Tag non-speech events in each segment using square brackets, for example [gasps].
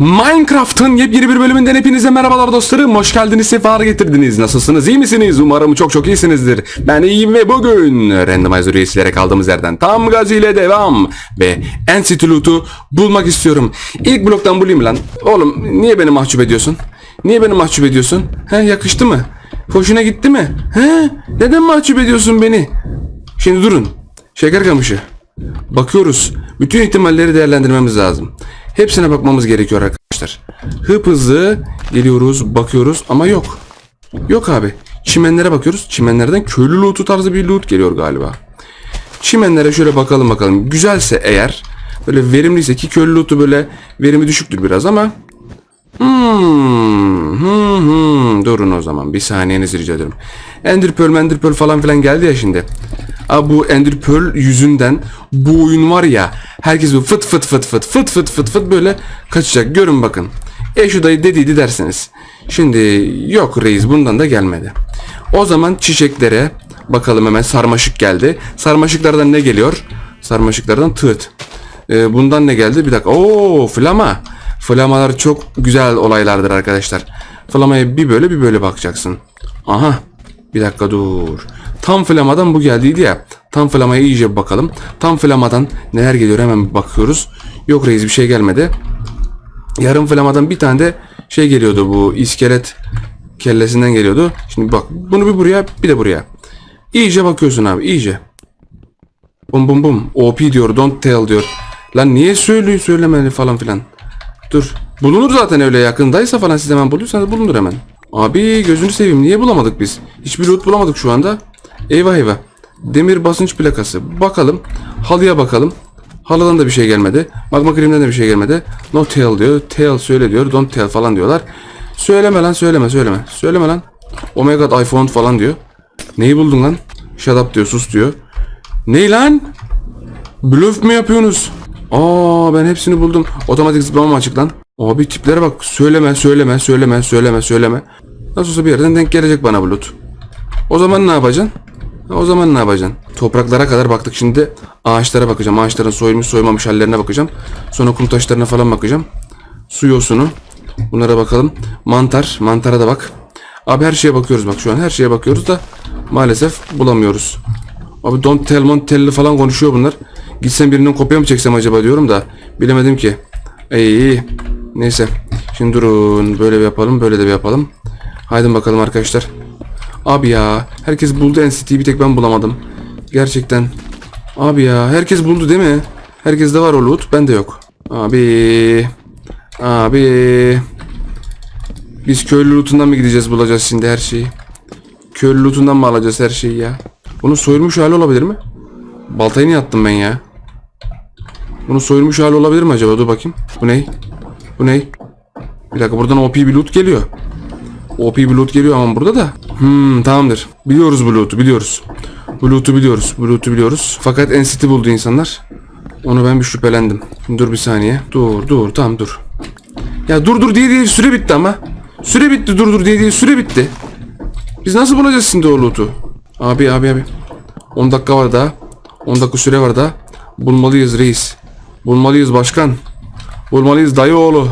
Minecraft'ın yepyeni bir bölümünden hepinize merhabalar dostlarım. Hoş geldiniz, sefalar getirdiniz. Nasılsınız, iyi misiniz? Umarım çok çok iyisinizdir. Ben iyiyim ve bugün Randomizer üyesilere kaldığımız yerden tam gaz ile devam. Ve Entity Loot'u bulmak istiyorum. İlk bloktan bulayım lan. Oğlum niye beni mahcup ediyorsun? Niye beni mahcup ediyorsun? He yakıştı mı? Hoşuna gitti mi? He? Neden mahcup ediyorsun beni? Şimdi durun. Şeker kamışı. Bakıyoruz. Bütün ihtimalleri değerlendirmemiz lazım. Hepsine bakmamız gerekiyor arkadaşlar. Hıp hızlı geliyoruz, bakıyoruz ama yok. Yok abi. Çimenlere bakıyoruz. Çimenlerden köylü loot'u tarzı bir loot geliyor galiba. Çimenlere şöyle bakalım bakalım. Güzelse eğer böyle verimliyse ki köylü loot'u böyle verimi düşüktür biraz ama Hmm, hmm, hmm. Durun o zaman. Bir saniyenizi rica ederim. Ender Pearl, Ender Pearl falan filan geldi ya şimdi. Abi bu Ender Pearl yüzünden bu oyun var ya herkes bu fıt fıt fıt fıt fıt fıt fıt fıt böyle kaçacak. Görün bakın. E şu dayı dediydi dersiniz. Şimdi yok reis bundan da gelmedi. O zaman çiçeklere bakalım hemen sarmaşık geldi. Sarmaşıklardan ne geliyor? Sarmaşıklardan tığıt. Ee, bundan ne geldi? Bir dakika. Oo flama. Flamalar çok güzel olaylardır arkadaşlar. Flamaya bir böyle bir böyle bakacaksın. Aha. Bir dakika dur. Tam flamadan bu geldiydi ya. Tam flamaya iyice bakalım. Tam flamadan neler geliyor hemen bakıyoruz. Yok reis bir şey gelmedi. Yarım flamadan bir tane de şey geliyordu bu iskelet kellesinden geliyordu. Şimdi bak bunu bir buraya bir de buraya. İyice bakıyorsun abi iyice. Bum bum bum. OP diyor don't tell diyor. Lan niye söylüyor söylemeli falan filan. Dur. Bulunur zaten öyle yakındaysa falan siz hemen buluyorsanız bulunur hemen. Abi gözünü seveyim niye bulamadık biz? Hiçbir loot bulamadık şu anda. Eyvah eyvah. Demir basınç plakası. Bakalım. Halıya bakalım. Halıdan da bir şey gelmedi. Magma krimden de bir şey gelmedi. No tell diyor. Tell söyle diyor. Don't tell falan diyorlar. Söyleme lan söyleme söyleme. Söyleme lan. Oh my god iPhone falan diyor. Neyi buldun lan? Shut up diyor sus diyor. Ney lan? Blöf mü yapıyorsunuz? Aa ben hepsini buldum. Otomatik zıplama açık lan. Abi tiplere bak. Söyleme, söyleme, söyleme, söyleme, söyleme. Nasıl olsa bir yerden denk gelecek bana bulut. O zaman ne yapacaksın? O zaman ne yapacaksın? Topraklara kadar baktık şimdi. Ağaçlara bakacağım. Ağaçların soyulmuş soymamış hallerine bakacağım. Sonra kum taşlarına falan bakacağım. Su yosunu. Bunlara bakalım. Mantar. Mantara da bak. Abi her şeye bakıyoruz bak şu an. Her şeye bakıyoruz da maalesef bulamıyoruz. Abi don't tell don't tell'li falan konuşuyor bunlar. Gitsem birinin kopya mı çeksem acaba diyorum da bilemedim ki. İyi. Neyse. Şimdi durun. Böyle bir yapalım. Böyle de bir yapalım. Haydi bakalım arkadaşlar. Abi ya. Herkes buldu NCT'yi bir tek ben bulamadım. Gerçekten. Abi ya. Herkes buldu değil mi? Herkeste var o loot. Bende yok. Abi. Abi. Biz köylü lootundan mı gideceğiz bulacağız şimdi her şeyi? Köylü lootundan mı alacağız her şeyi ya? Bunun soyulmuş hali olabilir mi? Baltayı niye attım ben ya? Bunun soyulmuş hali olabilir mi acaba? Dur bakayım. Bu ne? Bu ne? Bir dakika buradan OP bir loot geliyor. OP bir loot geliyor ama burada da. Hmm tamamdır. Biliyoruz bu loot'u biliyoruz. Bu loot'u biliyoruz. Bu loot'u biliyoruz. Fakat NCT buldu insanlar. Onu ben bir şüphelendim. Dur bir saniye. Dur dur tamam dur. Ya dur dur diye diye süre bitti ama. Süre bitti dur dur diye diye süre bitti. Biz nasıl bulacağız şimdi o loot'u? Abi abi abi. 10 dakika var daha. 10 dakika süre var daha. Bulmalıyız reis. Bulmalıyız başkan. Bulmalıyız dayı oğlu.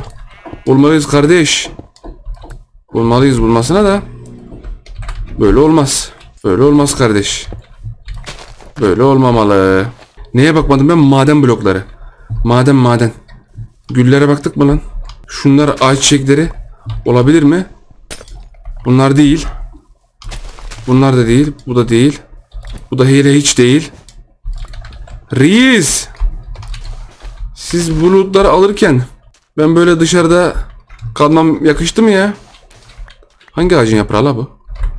Bulmalıyız kardeş. Bulmalıyız bulmasına da. Böyle olmaz. Böyle olmaz kardeş. Böyle olmamalı. Neye bakmadım ben? Maden blokları. Maden maden. Güllere baktık mı lan? Şunlar ağaç çiçekleri olabilir mi? Bunlar değil. Bunlar da değil. Bu da değil. Bu da hile hiç değil. Reis. Siz bu lootları alırken ben böyle dışarıda kalmam yakıştı mı ya? Hangi ağacın yaprağı la bu?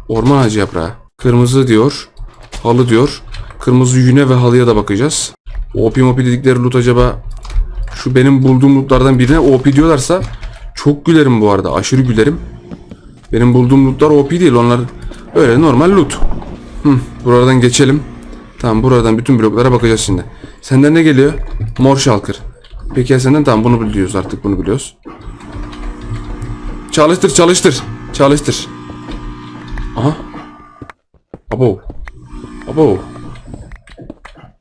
Orman ağacı yaprağı. Kırmızı diyor. Halı diyor. Kırmızı yüne ve halıya da bakacağız. OP mopi dedikleri loot acaba şu benim bulduğum lootlardan birine OP diyorlarsa çok gülerim bu arada. Aşırı gülerim. Benim bulduğum lootlar OP değil. Onlar öyle normal loot. Hı, buradan geçelim. Tamam buradan bütün bloklara bakacağız şimdi. Senden ne geliyor? Mor şalkır. Peki ya senden tamam bunu biliyoruz artık bunu biliyoruz. Çalıştır çalıştır. Çalıştır. Aha. Abo. Abo.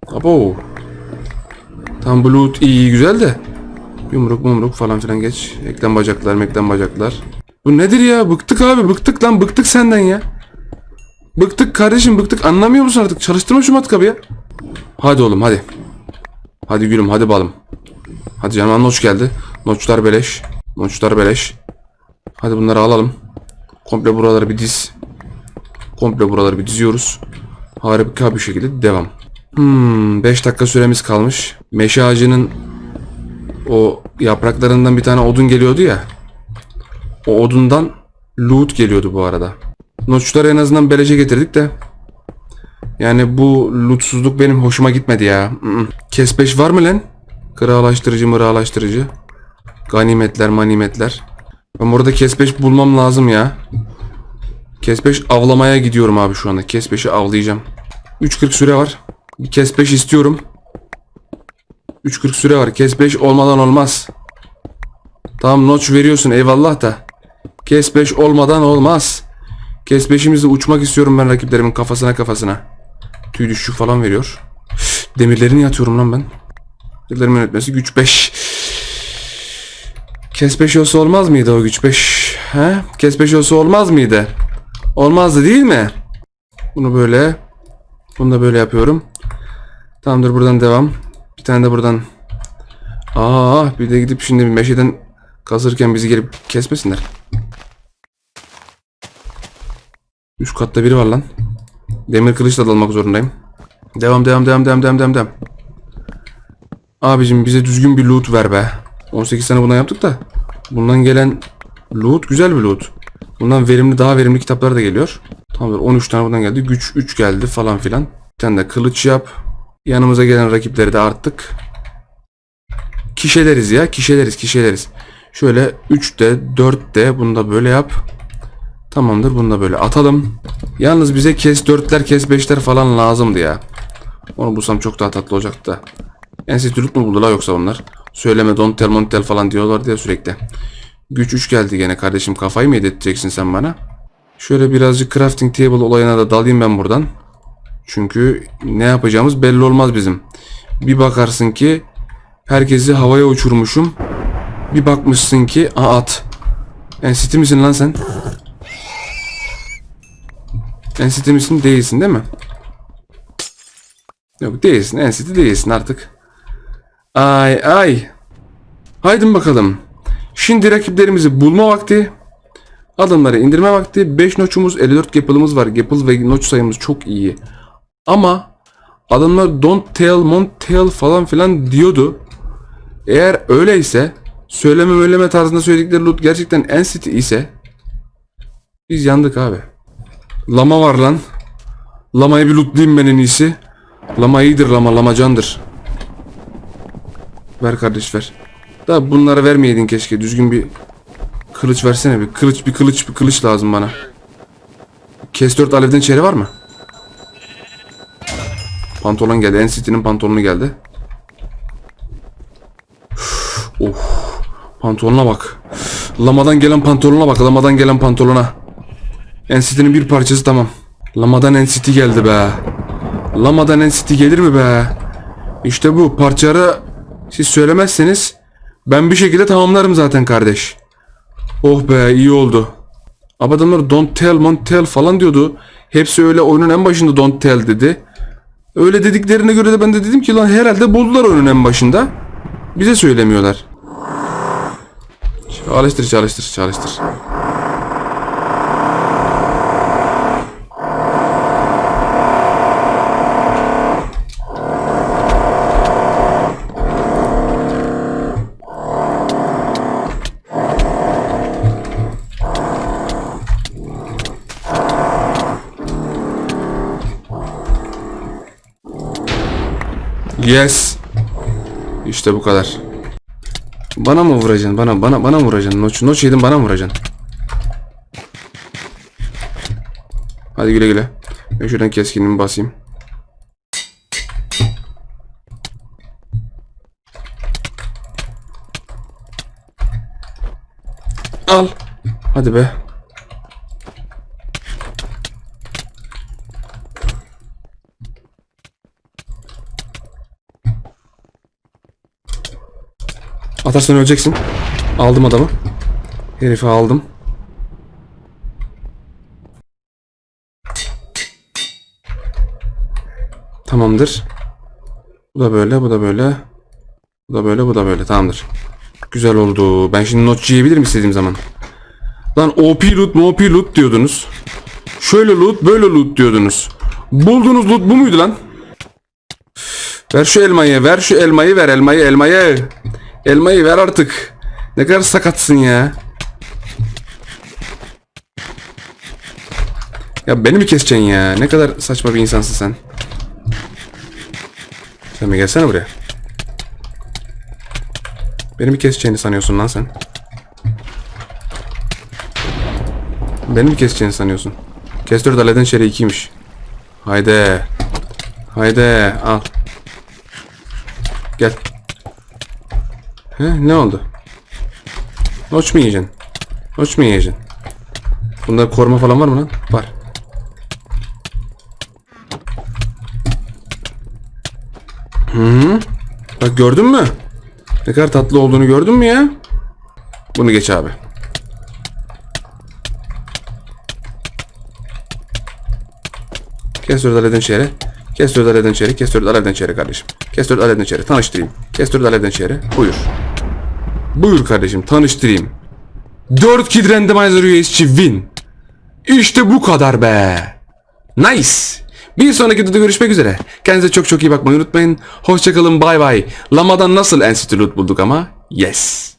Abo. Tam bu loot iyi güzel de. Yumruk mumruk falan filan geç. Eklem bacaklar meklem bacaklar. Bu nedir ya? Bıktık abi bıktık lan bıktık senden ya. Bıktık kardeşim bıktık anlamıyor musun artık? Çalıştırma şu matkabı ya. Hadi oğlum hadi. Hadi gülüm hadi balım. Hadi canım noç geldi. Noçlar beleş. Noçlar beleş. Hadi bunları alalım. Komple buraları bir diz. Komple buraları bir diziyoruz. Harika bir şekilde devam. Hmm, 5 dakika süremiz kalmış. Meşe ağacının o yapraklarından bir tane odun geliyordu ya. O odundan loot geliyordu bu arada. Noçları en azından beleşe getirdik de. Yani bu lootsuzluk benim hoşuma gitmedi ya. Mm-mm. Kes 5 var mı lan? Kırağlaştırıcı mırağlaştırıcı. Ganimetler manimetler. Ben burada kes 5 bulmam lazım ya. Kes 5 avlamaya gidiyorum abi şu anda. Kes 5'i avlayacağım. 3.40 süre var. Bir kes 5 istiyorum. 3.40 süre var. Kes 5 olmadan olmaz. Tamam notch veriyorsun eyvallah da. Kes 5 olmadan olmaz. Kes 5'imizde uçmak istiyorum ben rakiplerimin kafasına kafasına. Tüy düşüşü falan veriyor. [gasps] Demirlerini yatıyorum lan ben. Demirlerimin yönetmesi güç 5. Kes 5 olsa olmaz mıydı o güç 5? He? Kes 5 olsa olmaz mıydı? Olmazdı değil mi? Bunu böyle. Bunu da böyle yapıyorum. Tamamdır buradan devam. Bir tane de buradan. Aa bir de gidip şimdi meşeden kazırken bizi gelip kesmesinler. Üst katta biri var lan. Demir kılıçla dalmak zorundayım. Devam devam devam devam devam devam devam. Abicim bize düzgün bir loot ver be. 18 tane bundan yaptık da. Bundan gelen loot güzel bir loot. Bundan verimli daha verimli kitaplar da geliyor. Tamamdır 13 tane bundan geldi. Güç 3 geldi falan filan. Bir tane de kılıç yap. Yanımıza gelen rakipleri de arttık. Kişeleriz ya. Kişeleriz kişeleriz. Şöyle 3'te 4'te bunu da böyle yap. Tamamdır bunu da böyle atalım. Yalnız bize kes 4'ler kes 5'ler falan lazımdı ya. Onu bulsam çok daha tatlı olacaktı da. Enstitülük mü buldular yoksa onlar? Söyleme don't tell falan diyorlar diye sürekli. Güç 3 geldi gene kardeşim kafayı mı yedirteceksin sen bana? Şöyle birazcık crafting table olayına da dalayım ben buradan. Çünkü ne yapacağımız belli olmaz bizim. Bir bakarsın ki herkesi havaya uçurmuşum. Bir bakmışsın ki Aa, at. Enstitü misin lan sen? Enstitü misin değilsin değil mi? Yok değilsin. Enstitü değilsin artık. Ay ay. Haydi bakalım. Şimdi rakiplerimizi bulma vakti. Adımları indirme vakti. 5 noçumuz 54 gapılımız var. Gapıl ve noç sayımız çok iyi. Ama adamlar don't tell, mont tell falan filan diyordu. Eğer öyleyse söyleme möyleme tarzında söyledikleri loot gerçekten NCT ise biz yandık abi. Lama var lan. Lamayı bir lootlayayım ben en iyisi. Lama iyidir lama, lama candır. Ver kardeş ver. Da bunları vermeyeydin keşke. Düzgün bir kılıç versene bir. Kılıç bir kılıç bir kılıç lazım bana. Kes 4 alevden çeri var mı? Pantolon geldi. NCT'nin pantolonu geldi. of. Pantolona bak. Lamadan gelen pantolona bak. Lamadan gelen pantolona. NCT'nin bir parçası tamam. Lamadan NCT geldi be. Lamadan NCT gelir mi be? İşte bu parçaları siz söylemezseniz ben bir şekilde tamamlarım zaten kardeş. Oh be iyi oldu. Ama adamlar don't tell, don't tell falan diyordu. Hepsi öyle oyunun en başında don't tell dedi. Öyle dediklerine göre de ben de dedim ki lan herhalde buldular oyunun en başında. Bize söylemiyorlar. Çalıştır çalıştır çalıştır. Yes. İşte bu kadar. Bana mı vuracaksın? Bana bana bana mı vuracaksın? Noç noç yedin bana mı vuracaksın? Hadi güle güle. Ben şuradan keskinimi basayım. Al. Hadi be. Atarsan öleceksin. Aldım adamı. Herifi aldım. Tamamdır. Bu da böyle, bu da böyle. Bu da böyle, bu da böyle. Tamamdır. Güzel oldu. Ben şimdi not yiyebilirim istediğim zaman. Lan OP loot, OP loot diyordunuz. Şöyle loot, böyle loot diyordunuz. Bulduğunuz loot bu muydu lan? Ver şu elmayı, ver şu elmayı, ver elmayı, elmayı. Elmayı ver artık. Ne kadar sakatsın ya. Ya beni mi keseceksin ya? Ne kadar saçma bir insansın sen. Sen bir gelsene buraya. Beni mi keseceğini sanıyorsun lan sen? Beni mi keseceğini sanıyorsun? Kestör daleden şere 2'ymiş. Haydi. Haydi al. Gel. He ne oldu? Noç mu yiyeceksin? Noç mu yiyeceksin? Bunda koruma falan var mı lan? Var. Hı. Bak gördün mü? Ne kadar tatlı olduğunu gördün mü ya? Bunu geç abi. Kes dört alevden çeyre. Kes dört alevden çeyre. Kes dört alevden çeyre kardeşim. Kes dört alevden çeyre. Tanıştırayım. Kes dört alevden çeyre. Buyur. Buyur kardeşim tanıştırayım. 4 kid randomizer USC win. İşte bu kadar be. Nice. Bir sonraki videoda görüşmek üzere. Kendinize çok çok iyi bakmayı unutmayın. Hoşçakalın bay bay. Lama'dan nasıl Enstitü Loot bulduk ama? Yes.